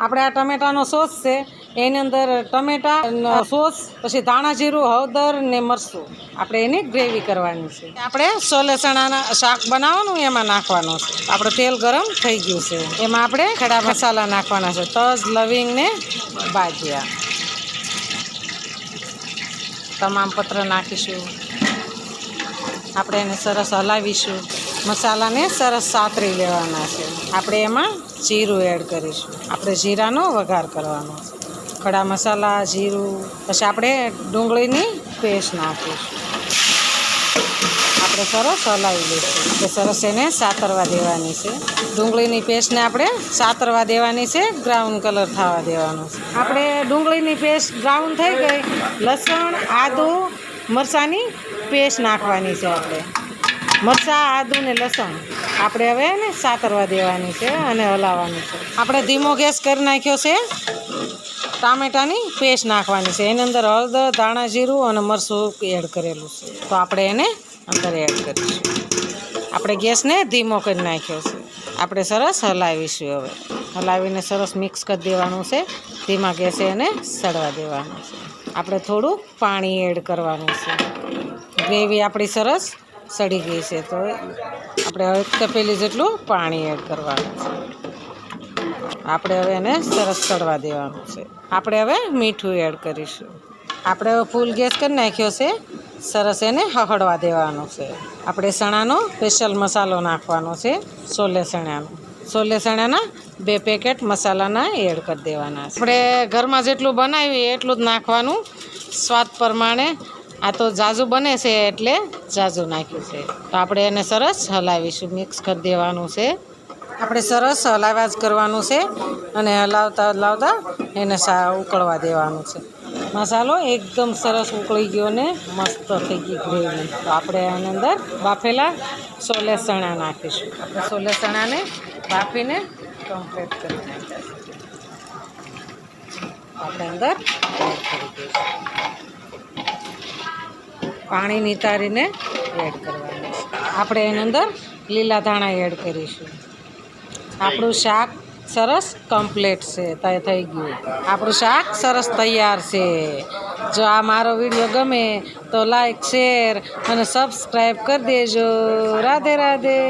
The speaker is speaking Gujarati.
આપણે આ ટમેટાનો સોસ છે, એની અંદર ટમેટા સોસ, પછી ધાણા જીરું, હળદર ને મરચું. આપણે એની ગ્રેવી કરવાની છે. આપણે સોલે ચણાના શાક બનાવવાનું, એમાં નાખવાનું છે. આપણે તેલ ગરમ થઈ ગયું છે. એમાં આપણે ખડા મસાલા નાખવાના છે. તજ, લવિંગ ને બાજિયા. તમામ પત્ર નાખીશું. આપણે એને સરસ હલાવીશું. મસાલાને સરસ સાતરી લેવાના છે. આપણે એમાં જીરું એડ કરીશું. આપણે જીરાનો વઘાર કરવાનો છે. ખડા મસાલા, જીરું, પછી આપણે ડુંગળીની પેસ્ટ નાખીશું. આપણે સરસ હલાવી લઈશું. કે સરસ એને સાતરવા દેવાની છે. ડુંગળીની પેસ્ટને આપણે સાતરવા દેવાની છે, બ્રાઉન કલર થવા દેવાનો છે. આપણે ડુંગળીની પેસ્ટ બ્રાઉન થઈ ગઈ. લસણ, આદું, મરચાંની પેસ્ટ નાખવાની છે આપણે. મરચાં, આદુ ને લસણ. આપણે હવે ને સાતરવા દેવાની છે અને હલાવવાની છે. આપણે ધીમો ગેસ કરી નાખ્યો છે. ટામેટાની પેસ્ટ નાખવાની છે. એની અંદર હળદર, ધાણા, જીરું અને મરચું એડ કરેલું છે. તો આપણે એને અંદર એડ કરીશું. આપણે ગેસને ધીમો કરી નાખ્યો છે. આપણે સરસ હલાવીશું હવે. હલાવીને સરસ મિક્સ કરી દેવાનું છે. ધીમા ગેસે એને સડવા દેવાનું છે. આપણે થોડું પાણી એડ કરવાનું છે. ગ્રેવી આપણી સરસ સડી ગઈ છે, તો આપણે હવે તપેલી જેટલું પાણી એડ કરવાનું છે. આપણે હવે એને સરસ ચડવા દેવાનું છે. આપણે હવે મીઠું એડ કરીશું. આપણે હવે ફૂલ ગેસ કરી નાખ્યો છે, સરસ એને હહડવા દેવાનું છે. આપણે ચણાનો સ્પેશિયલ મસાલો નાખવાનો છે, સોલે ચણાનો સોલે ચણાના બે પેકેટ મસાલાના એડ કરી દેવાના છે. આપણે ઘરમાં જેટલું બનાવીએ એટલું જ નાખવાનું. સ્વાદ પ્રમાણે આ તો જાજુ બને છે એટલે જાજુ નાખ્યું છે. તો આપણે એને સરસ હલાવીશું મિક્સ કરી દેવાનું છે. આપણે સરસ હલાવ્યા જ કરવાનું છે અને હલાવતા હલાવતા એને સા ઉકળવા દેવાનું છે. મસાલો એકદમ સરસ ઉકળી ગયો ને મસ્ત થઈ ગઈ ગ્રેવી. તો આપણે આની અંદર બાફેલા સોલે ચણા નાખીશું. આપણે સોલે ચણાને બાફીને કમ્પ્લીટ કરી નાખ્યા આપણે અંદર પાણી નિતારીને એડ કરવાનું. આપણે એની અંદર લીલા ધાણા એડ કરીશું. આપણું શાક સરસ કમ્પ્લીટ છે, તય થઈ ગયું. આપણું શાક સરસ તૈયાર છે. જો આ મારો વીડિયો ગમે તો લાઈક શેર અને સબસ્ક્રાઈબ કરી દેજો. રાધે રાધે.